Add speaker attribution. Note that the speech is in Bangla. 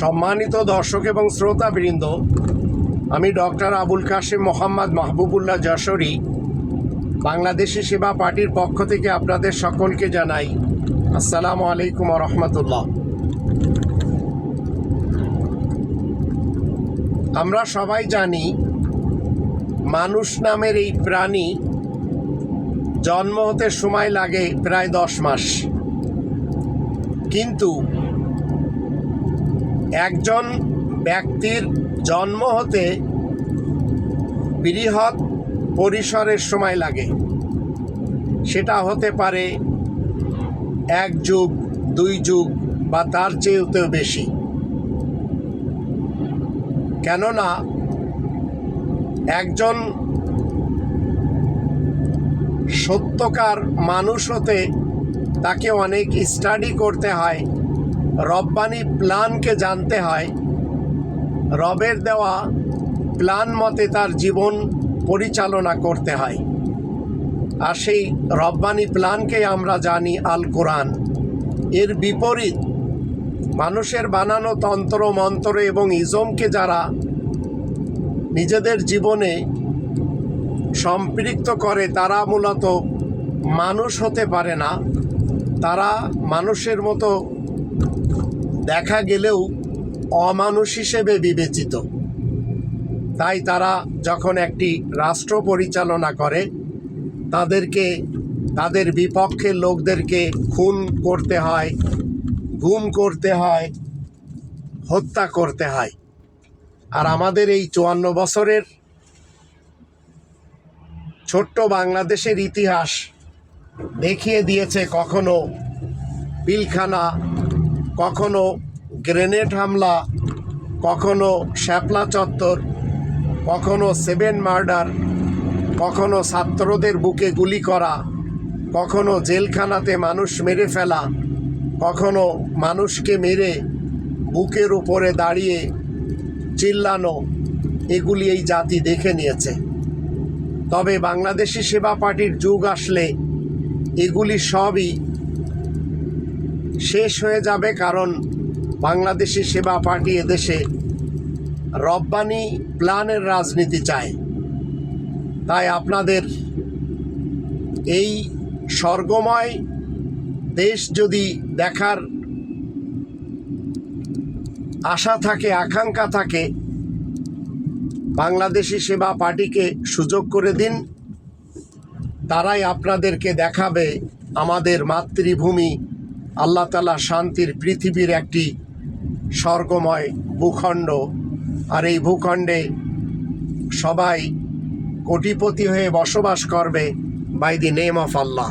Speaker 1: সম্মানিত দর্শক এবং শ্রোতাবৃন্দ, আমি ডক্টর আবুল কাশিম মোহাম্মদ মাহবুবুল্লাহ যশোরী, বাংলাদেশি সেবা পার্টির পক্ষ থেকে আপনাদের সকলকে জানাই আসসালামু আলাইকুম রহমতুল্লাহ। আমরা সবাই জানি মানুষ নামের এই প্রাণী জন্ম হতে সময় লাগে প্রায় দশ মাস। কিন্তু একজন ব্যক্তির জন্ম হতে বৃহৎ পরিসরের সময় লাগে। সেটা হতে পারে এক যুগ, দুই যুগ বা তার চেয়েও বেশি। কেননা একজন সত্যকার মানুষ হতে তাকে অনেক স্টাডি করতে হয়। রব্বানি প্ল্যানকে জানতে হয়। রবের দেওয়া প্ল্যান মতে তার জীবন পরিচালনা করতে হয়। আর সেই রব্বানি প্ল্যানকে আমরা জানি আল কোরআন। এর বিপরীত, মানুষের বানানো তন্ত্র, মন্ত্র এবং ইজমকে যারা নিজেদের জীবনে সম্পৃক্ত করে, তারা মূলত মানুষ হতে পারে না। তারা মানুষের মতো দেখা গেলেও অমানুষ হিসেবে বিবেচিত। তাই তারা যখন একটি রাষ্ট্র পরিচালনা করে, তাদেরকে, তাদের বিপক্ষের লোকদেরকে খুন করতে হয়, গুম করতে হয়, হত্যা করতে হয়। আর আমাদের এই চুয়ান্ন বছরের ছোট্ট বাংলাদেশের ইতিহাস দেখিয়ে দিয়েছে কখনো পিলখানা কখনো গ্রেনেড হামলা, কখনো শ্যাপলা চত্বর, কখনো সেভেন মার্ডার, কখনো ছাত্রদের বুকে গুলি করা, কখনো জেলখানাতে মানুষ মেরে ফেলা, কখনো মানুষকে মেরে বুকের উপরে দাঁড়িয়ে চিল্লানো, এগুলি এই জাতি দেখে নিয়েছে। তবে বাংলাদেশি সেবা পার্টির যুগ আসলে এগুলি সবই শেষ হয়ে যাবে কারণ বাংলাদেশি সেবা পার্টি এদেশে রব্বানি প্ল্যানের রাজনীতি চায়। তাই আপনাদের এই স্বর্গময় দেশ যদি দেখার আশা থাকে, আকাঙ্ক্ষা থাকে, বাংলাদেশি সেবা পার্টিকে সুযোগ করে দিন। তারাই আপনাদেরকে দেখাবে আমাদের মাতৃভূমি আল্লাহ তালা শান্তির পৃথিবীর একটি স্বর্গময় ভূখণ্ড। আর এই ভূখণ্ডে সবাই কোটিপতি হয়ে বসবাস করবে by the name of Allah